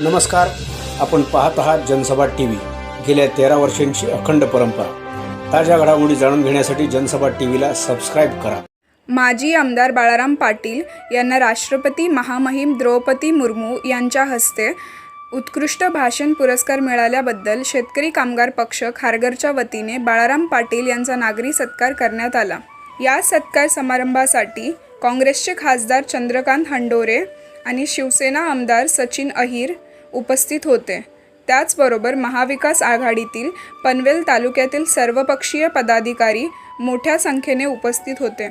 नमस्कार. आपण पाहत आहात जनसभा टी व्ही गेल्या तेरा वर्षांची अखंड परंपरा. ताज्या घडामोडी जाणून घेण्यासाठी जनसभा टी व्हीला सबस्क्राईब करा. माजी आमदार बाळाराम पाटील यांना राष्ट्रपती महामहिम द्रौपदी मुर्मू यांच्या हस्ते उत्कृष्ट भाषण पुरस्कार मिळाल्याबद्दल शेतकरी कामगार पक्ष खारघरच्या वतीने बाळाराम पाटील यांचा नागरी सत्कार करण्यात आला. या सत्कार समारंभासाठी काँग्रेसचे खासदार चंद्रकांत हंडोरे आणि शिवसेना आमदार सचिन अहिर उपस्थित होते. त्याचबरोबर महाविकास आघाडीतील पनवेल तालुक्यातील सर्वपक्षीय पदाधिकारी मोठ्या संख्येने उपस्थित होते.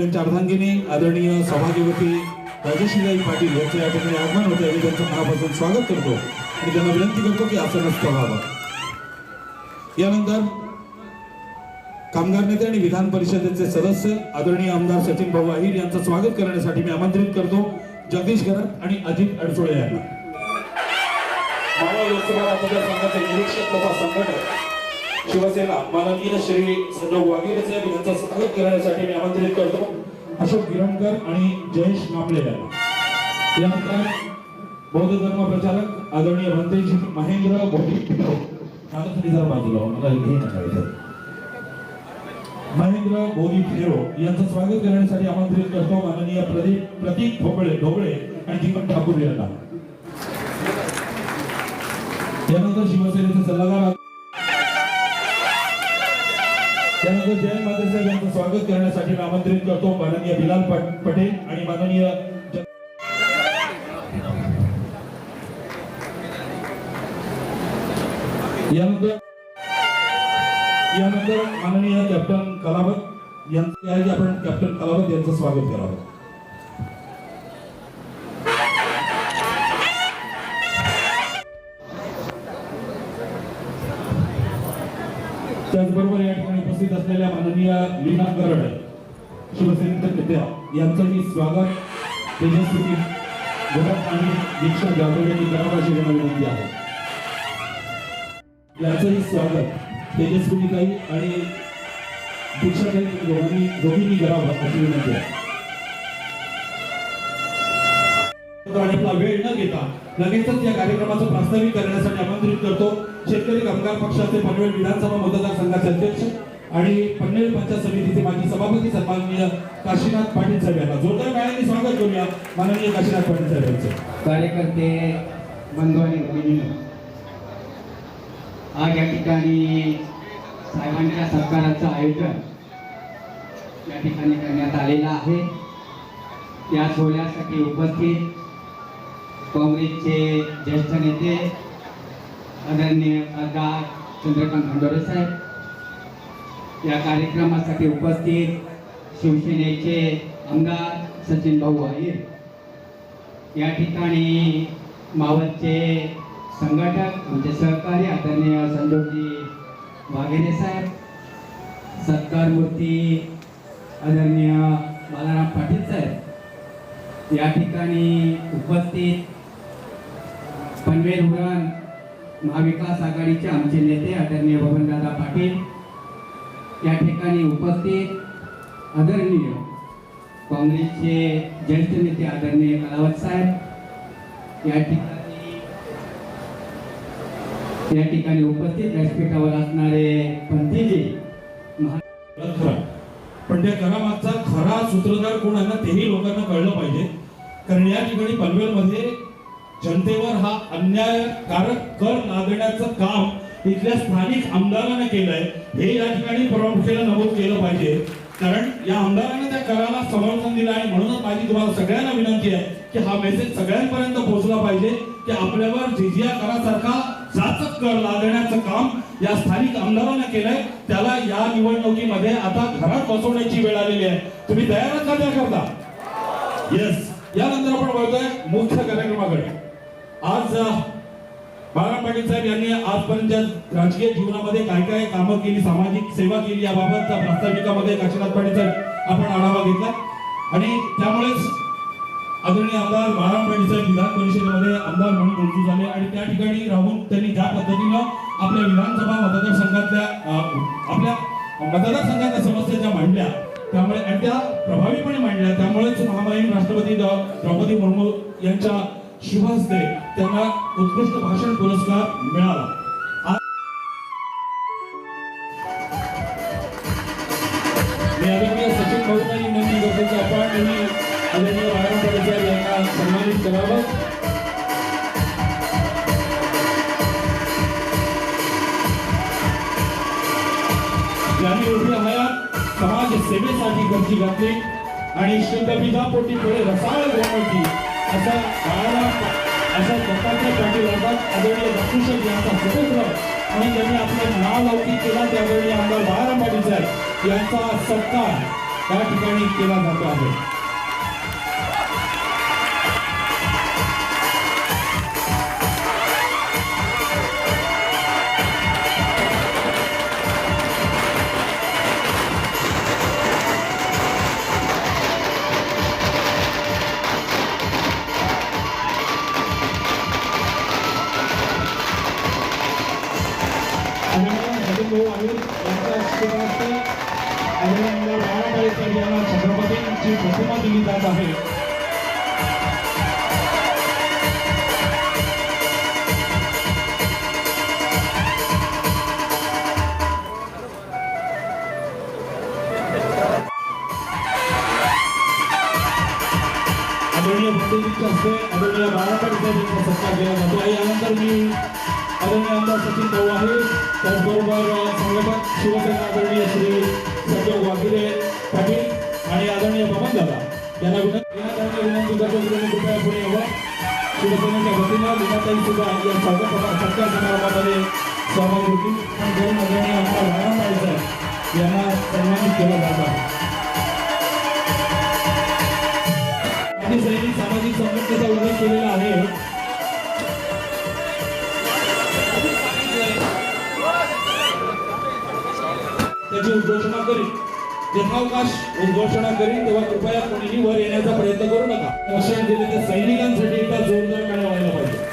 यांच्या अर्धांगिनी आदरणीय सौभाग्यवती राजेशीलाई पाटील यांचं या ठिकाणी आगमन होते. आणि त्यांचं मनापासून स्वागत करतो आणि त्यांना विनंती करतो की असं नसतं व्हावं. यानंतर कामगार नेते आणि विधान परिषदेचे सदस्य आदरणीय आमदार सचिन भाऊ अहिर यांचं स्वागत करण्यासाठी मी आमंत्रित करतो. जगदीश गरत आणि अजित अडसोळे यांना. मावळ लोकसभा मतदारसंघाचे निरीक्षक तथा संघटक शिवसेना माननीय श्री संजय वाघेरे साहेब यांचा स्वागत करण्यासाठी मी आमंत्रित करतो. अशोक गिरणकर आणि जयेश कांबळे यांना. यानंतर बौद्ध धर्म प्रचारक आदरणीय भंतेजी महेंद्र बोधी मला बाजूला हो, मला हे नका महेंद्र बोधी फेरो यांचं स्वागत करण्यासाठी आमंत्रित करतो माननीय प्रदीप प्रतीक ढोबळे ढोबळे आणि दीपक ठाकूर यांना. यानंतर शिवसेनेचे सल्लागार त्यानंतर जयंत मातेसाहेब यांचं स्वागत करण्यासाठी मी आमंत्रित करतो माननीय बिलाल पटेल आणि माननीय यानंतर यानंतर माननीय कॅप्टन कलावत यांचं आहे की आपण कॅप्टन कलावत यांचं स्वागत करावं. उपस्थित असलेल्या माननीय लीना गरड शिवसेनेच्या नेत्या यांचंही स्वागत. तेजस्वी भरत आणि दीक्षा जाधव यांनी करावं अशी विनंती आहे. यांचंही स्वागत. तेजस्वी काही आणि दीक्षा काही दोघांनी दोघींनी करावं अशी विनंती आहे. आपला वेळ न घेता लगेचच या कार्यक्रमाचं प्रास्ताविक करण्यासाठी आमंत्रित करतो. शेतकरी कामगार पक्षाचे पनवेल विधानसभा मतदारसंघाचे अध्यक्ष आणि पनवेल पंचायत समितीचे माजी सभापती सन्माननीय काशीनाथ पाटील साहेब यांना जोरदार टाळ्यांनी स्वागत करूया माननीय काशीनाथ पाटील साहेब यांचं कार्यकर्ते बंधू आणि भगिनींनो आज या ठिकाणी साहेबांच्या सत्काराचं आयोजन या ठिकाणी करण्यात आलेलं आहे. या सोहळ्यासाठी उपस्थित काँग्रेसचे ज्येष्ठ नेते आदरणीय खासदार चंद्रकांत खंडोरे साहेब या कार्यक्रमासाठी उपस्थित शिवसेनेचे आमदार सचिन भाऊ अहिर या ठिकाणी मावळचे संघटक म्हणजे सहकारी आदरणीय संजोगजी वाघेरे साहेब सत्कार मूर्ती आदरणीय बालाराम पाटील साहेब. या ठिकाणी उपस्थित पनवेल उरण महाविकास आघाडीचे आमचे नेते आदरणीय बबनदादा पाटील या ठिकाणी उपस्थित आदरणीय काँग्रेसचे ज्येष्ठ नेते आदरणीय कलावत साहेब. या ठिकाणी या ठिकाणी उपस्थित व्यासपीठावर असणारे पंथीजी महा पण त्या करामागचा खरा सूत्रधार कोण आहे ना तेही लोकांना कळलं पाहिजे. कारण या ठिकाणी पनवेलमध्ये जनतेवर हा अन्यायकारक कर लादण्याचं काम इथल्या स्थानिक आमदारानं केलंय. हे या ठिकाणी प्रामुख्याने नमूद केलं पाहिजे. कारण या आमदाराने त्या कराला समर्थन दिलं आहे. म्हणूनच माझी तुम्हाला सगळ्यांना विनंती आहे की हा मेसेज सगळ्यांपर्यंत पोहोचला पाहिजे. की आपल्यावर जिजिया करासारखा जाचक कर लादण्याचं काम या स्थानिक आमदारानं केलंय. त्याला या निवडणुकीमध्ये आता घरात बसवण्याची वेळ आलेली आहे. तुम्ही तयार आहात का त्याकरता? येस यानंतर आपण बघतोय मुख्य कार्यक्रमाकडे. आज अं, बाळाराम पाटील साहेब यांनी आजपर्यंत राजकीय जीवनामध्ये काय काय कामं केली सामाजिक सेवा केली याबाबत प्रास्ताविकामध्ये काशीनाथ पाटील साहेब आपण आढावा घेतला. आणि त्यामुळेच आदरणीय आमदार बाळाराम पाटील साहेब विधान परिषदेमध्ये आमदार म्हणून रुजू झाले आणि त्या ठिकाणी राहून त्यांनी ज्या पद्धतीनं आपल्या विधानसभा मतदारसंघातल्या आपल्या मतदारसंघातल्या समस्या ज्या मांडल्या त्यामुळे आणि त्या प्रभावीपणे मांडल्या त्यामुळेच महामहिम राष्ट्रपती द्रौपदी मुर्मू यांच्या शुभ हस्ते त्यांना उत्कृष्ट भाषण पुरस्कार मिळाला. सचिन भाऊंनाही विनंती करतो की आपण आदरणीय यांना सन्मानित करावं. उभ्या हयात समाज सेवेसाठी गर्दी घातली आणि शुद्ध पिधापोटी पुढे रसाळ गोमटी असा बाळाला अशा दत्तात्रय पाटील वर्गात आदरणीय दक्षुषक यांचा सुपुत्र म्हणून त्यांनी आपलं नाव लौकिक केला त्यावेळी आमदार बाळाराम पाटील साहेब यांचा सत्कार या ठिकाणी केला जातो आहे. यांच्या हस्ते बाळासाहेब यांना छत्रपतींची प्रतिमा दिली जात आहे. त्याचबरोबर संघटक शिवसेना आदरणीय श्री संजय वाघिले पाटील आणि आदरणीय बबन दादा यांना विनंती विनंती करतो कृपया पुढे यावं. शिवसेनेच्या वतीनं विनाताई सुद्धा या स्वागत सत्कार समारंभामध्ये सहभागी होती पण दोन आदरणीय आमदार वाळंबाई साहेब यांना सन्मानित केलं जात आहे. सैनिक सामाजिक संघटनेचा उल्लेख केलेला आहे. त्याची उद्घोषणा करीन. यथावकाश उद्घोषणा करीन तेव्हा कृपया कोणीही वर येण्याचा प्रयत्न करू नका. दिले दिलेल्या सैनिकांसाठी एकदा जोरदार काय व्हायला पाहिजे.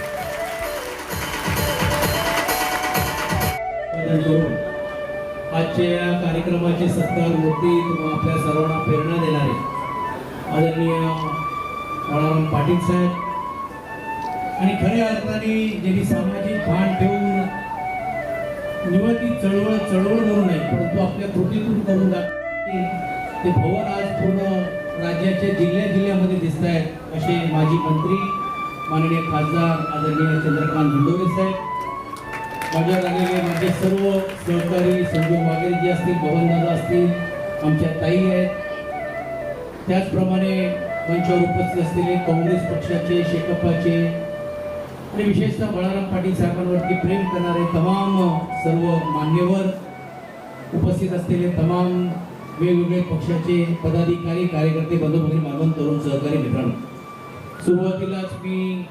आजच्या या कार्यक्रमाचे सत्कार मूर्ती किंवा आपल्या सर्वांना प्रेरणा देणारे आदरणीय बाळाराम पाटील साहेब. आणि खऱ्या अर्थाने ज्यांनी सामाजिक भान ठेवून निवड ती चळवळ चळवळ म्हणून नाही परंतु आपल्या कृतीतून करून दाखवते ते भवन आज पूर्ण राज्याच्या जिल्ह्या जिल्ह्यामध्ये दिसत आहेत असे माजी मंत्री माननीय खासदार आदरणीय चंद्रकांत धुंडोरे साहेब माझ्या लागलेले माझे सर्व सहकारी संजोग वगैरे जे असतील भवनदादा असतील आमच्या ताई आहेत. त्याचप्रमाणे मंचावर उपस्थित असलेले काँग्रेस पक्षाचे शेकपाचे आणि विशेषतः बळाराम पाटील साहेबांवरती प्रेम करणारे तमाम सर्व मान्यवर उपस्थित असलेले तमाम वेगवेगळे पक्षाचे पदाधिकारी कार्यकर्ते बंधुभगिनी मागून तरुण सहकारी मित्रांनो. सुरुवातीलाच मी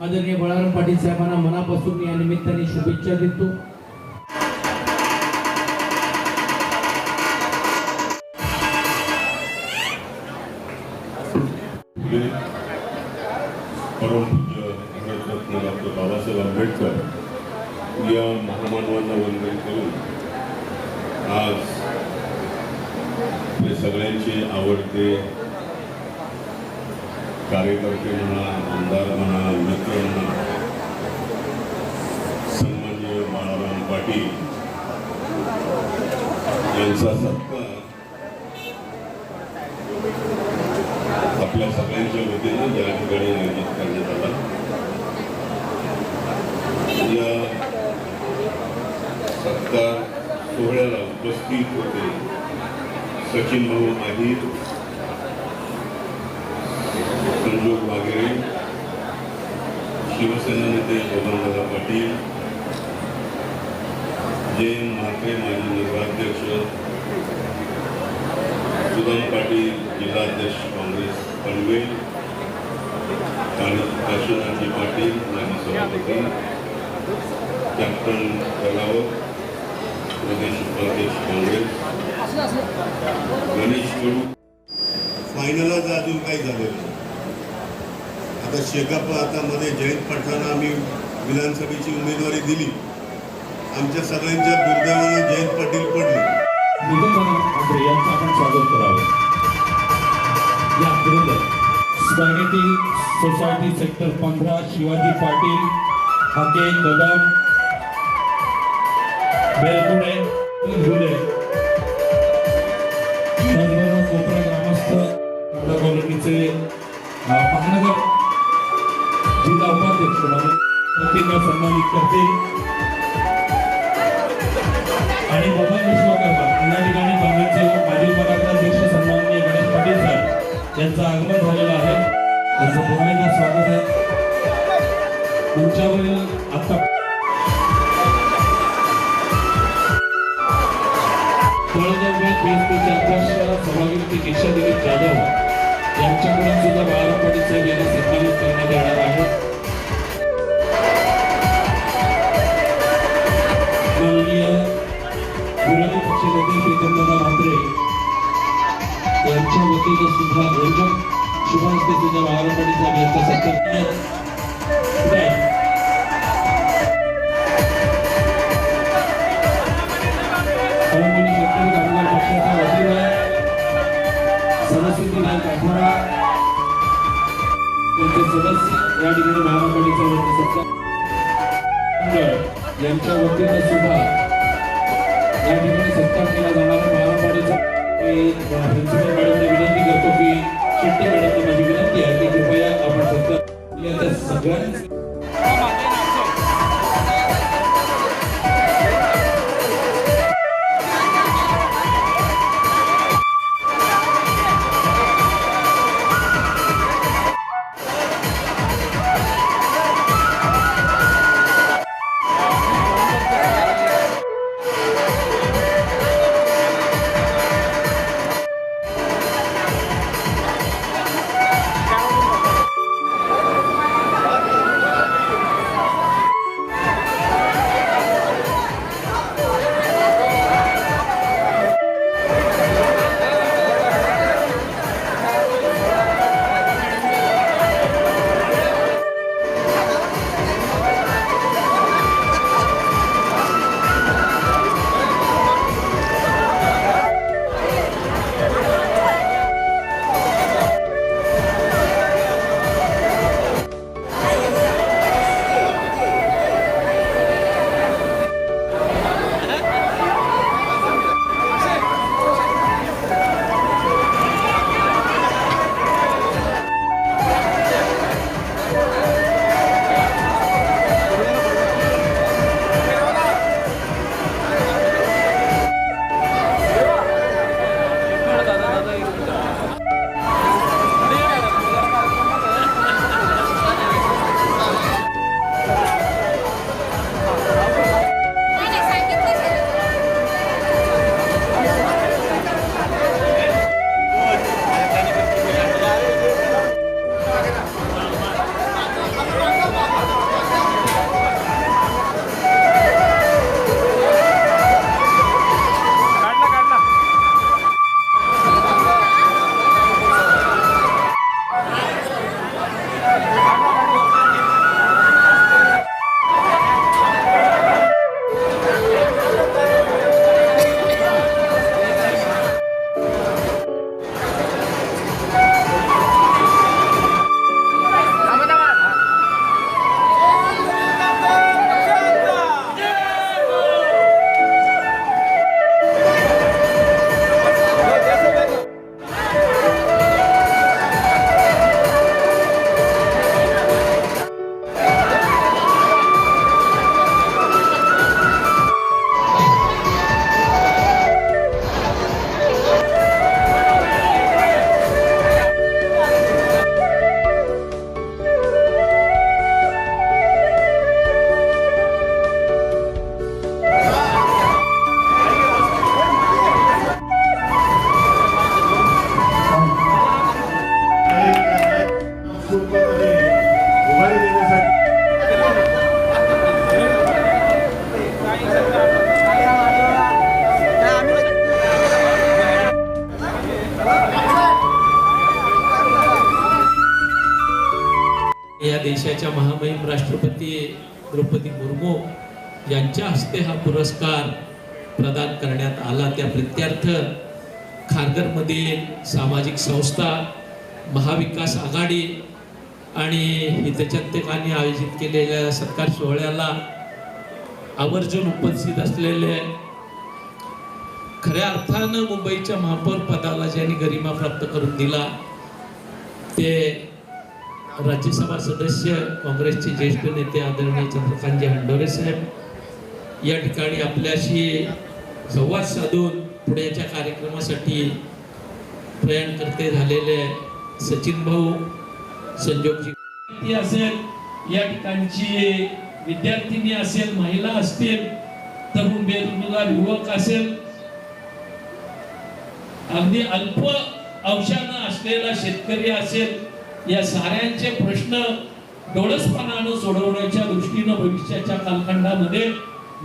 आदरणीय बळाराम पाटील साहेबांना मनापासून या निमित्ताने शुभेच्छा देतो. आपल्या सगळ्यांच्या वतीनं या ठिकाणी आयोजित करण्यात आला. या सत्कार सोहळ्याला उपस्थित होते सचिन भाऊ माहीर संजोग वागेरे शिवसेना नेते बबनदादा पाटील जयंत म्हात्रे माजी नगराध्यक्ष सुदाम पाटील जिल्हाध्यक्ष काँग्रेस पनवेल आणि काशीनाथजी पाटील माजी सभापती आपण कलावत प्रदेश उपाध्यक्ष काँग्रेस गणेश कडू फायनलच अजून काही झालेलं नाही आता शेकाप आता मध्ये जयंत पाटलांना आम्ही विधानसभेची उमेदवारी दिली. आमच्या सगळ्यांच्या दुर्दैवानं जयंत पाटील पडले. यांचं आपण स्वागत करावं. या बरोबर स्पॅगेटी सोसायटी सेक्टर पंधरा शिवाजी पाटील हाके कदम बेलकुडे झुले त्याचबरोबर कोपरा ग्रामस्थ आपल्या कॉलनीचे अ, जिल्हा उपाध्यक्ष म्हणून प्रतिज्ञा सन्मानित करतील आणि बबन विश्वकर्मा या ठिकाणी पनवेलचे माजी उपाध्यक्ष सन्माननीय गणेश पाटील साहेब यांचं आगमन झालेलं आहे. त्यांचं पुन्हा स्वागत आहे. तुमच्यावरील आता यांच्याकडून सुद्धा बाळापडीचं पाटील यांना सन्मानित करण्यात येणार आहे. माननीय विरोधी पक्षनेते प्रीतमदादा म्हात्रे यांच्या वतीनं सुद्धा एकदम शुभ वतीनं प्रशासन दिनांक अठरा त्यांचे सदस्य या ठिकाणी महाराष्ट्राचे सत्ता यांच्या वतीनं सुद्धा या ठिकाणी सत्ता केला जाणारा महाराष्ट्राचा प्रिन्सिपल मॅडमने विनंती करतो की शिट्टे मॅडमची माझी विनंती आहे की कृपया आपण सत्कार सगळ्यांनी राष्ट्रपती द्रौपदी मुर्मू यांच्या हस्ते हा पुरस्कार प्रदान करण्यात आला. त्या प्रित्यर्थ खारघरमधील सामाजिक संस्था महाविकास आघाडी आणि हितचिंतकांनी आयोजित केलेल्या सत्कार सोहळ्याला आवर्जून उपस्थित असलेले खऱ्या अर्थानं मुंबईच्या महापौर पदाला ज्यांनी गरिमा प्राप्त करून दिला ते राज्यसभा सदस्य काँग्रेसचे ज्येष्ठ नेते आदरणीय चंद्रकांतजी हंडोरे साहेब या ठिकाणी आपल्याशी संवाद साधून पुण्याच्या कार्यक्रमासाठी प्रयाण करते झालेले सचिन भाऊ संजोगजी असेल या ठिकाणची विद्यार्थिनी असेल महिला असतील तरुण बेरोजगार युवक असेल अगदी अल्प अंशानं असलेला शेतकरी असेल या साऱ्यांचे प्रश्न डोळसपणानं सोडवण्याच्या दृष्टीनं भविष्याच्या कालखंडामध्ये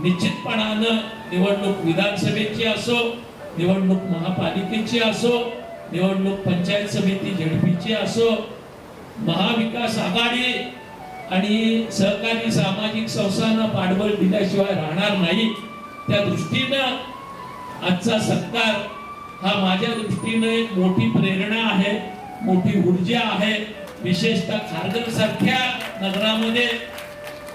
निश्चितपणानं निवडणूक विधानसभेची असो निवडणूक महापालिकेची असो निवडणूक पंचायत समिती झेडपीची असो महाविकास आघाडी आणि सहकारी सामाजिक संस्थांना पाठबळ दिल्याशिवाय राहणार नाही. त्या दृष्टीनं आजचा सत्कार हा माझ्या दृष्टीने एक मोठी प्रेरणा आहे. मोठी ऊर्जा आहे. विशेषतः खारघर सारख्या नगरामध्ये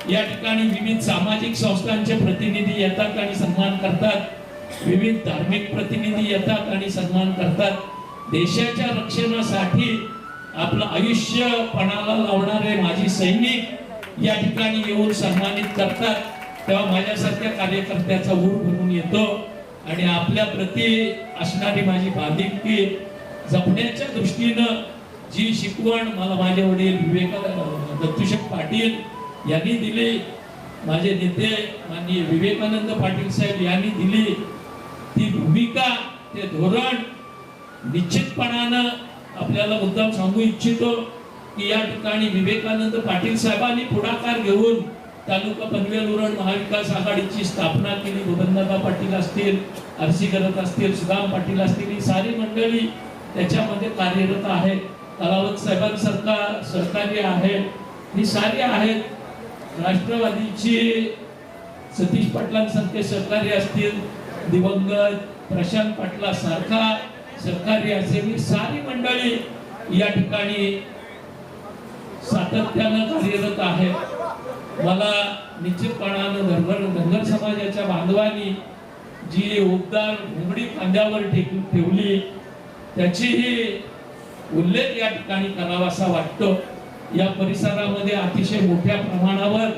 या ठिकाणी विविध सामाजिक संस्थांचे प्रतिनिधी येतात आणि सन्मान करतात. विविध धार्मिक प्रतिनिधी येतात आणि सन्मान करतात. देशाच्या रक्षणासाठी आपलं आयुष्य पणाला लावणारे माजी सैनिक या ठिकाणी येऊन सन्मानित करतात. तेव्हा माझ्यासारख्या कार्यकर्त्याचा ऊर भरून येतो. आणि आपल्या प्रती असणारी माझी बाधिकी जपण्याच्या दृष्टीनं जी शिकवण मला माझे वडील विवेकानंद दत्तूशेठ पाटील यांनी दिली माझे नेते माननीय विवेकानंद पाटील साहेब यांनी दिली ती भूमिका ते धोरण निश्चितपणानं आपल्याला मुद्दाम सांगू इच्छितो की या ठिकाणी विवेकानंद पाटील साहेबांनी पुढाकार घेऊन तालुका पनवेल उरण महाविकास आघाडीची स्थापना केली. गोविंददादा पाटील असतील आरसी करत असतील सुदाम पाटील असतील ही सारी मंडळी त्याच्यामध्ये कार्यरत आहे. कलावत साहेबांसारखा सहकार्य आहे. ही सारी आहेत. राष्ट्रवादीची सतीश पाटलांसारखे सहकारी असतील. दिवंगत प्रशांत पाटला सारखा सहकारी असेल. ही सारी मंडळी या ठिकाणी सातत्यानं कार्यरत आहे मला निश्चितपणानं धनगर धनगर समाजाच्या बांधवांनी जी उबदार घोंगडी कांद्यावर ठेवली त्याचीही उल्लेख या ठिकाणी करावासा वाटतो. या परिसरामध्ये अतिशय मोठ्या प्रमाणावर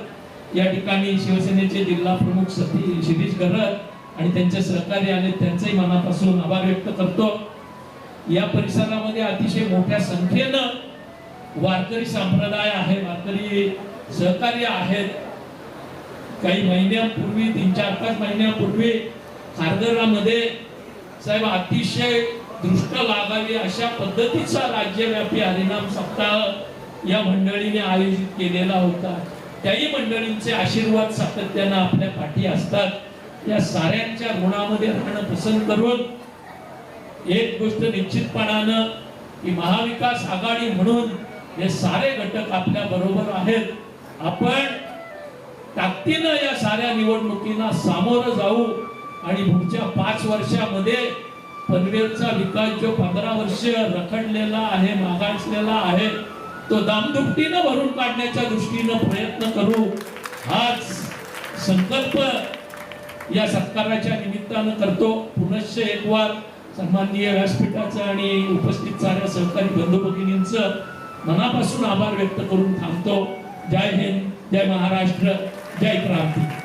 या ठिकाणी शिवसेनेचे जिल्हा प्रमुख सती शिरीष गरत आणि त्यांचे सहकारी आले त्यांचेही मनापासून आभार व्यक्त करतो. या परिसरामध्ये अतिशय मोठ्या संख्येनं वारकरी संप्रदाय आहे वारकरी सहकार्य आहेत. काही महिन्यापूर्वी तीन चार पाच महिन्यापूर्वी खारघरामध्ये साहेब अतिशय दृष्ट लागावी अशा पद्धतीचा राज्यव्यापी हरिनाम सप्ताह या मंडळीने आयोजित केलेला होता. त्याही मंडळींचे आशीर्वाद सातत्यानं आपल्या पाठी असतात. या साऱ्यांच्या ऋणामध्ये राहणं पसंत करून एक गोष्ट निश्चितपणानं की महाविकास आघाडी म्हणून हे सारे घटक आपल्या बरोबर आहेत. आपण ताकदीनं या साऱ्या निवडणुकींना सामोरं जाऊ आणि पुढच्या पाच वर्षामध्ये पनवेलचा विकास जो पंधरा वर्ष रखडलेला आहे मागासलेला आहे तो दामदुपटीनं भरून काढण्याच्या दृष्टीनं प्रयत्न करू. हाच संकल्प या सत्काराच्या निमित्तानं करतो. पुनश्च एक वार सन्माननीय व्यासपीठाचं आणि उपस्थित साऱ्या सहकारी बंधू भगिनींचं मनापासून आभार व्यक्त करून थांबतो. जय हिंद जय महाराष्ट्र जय क्रांती.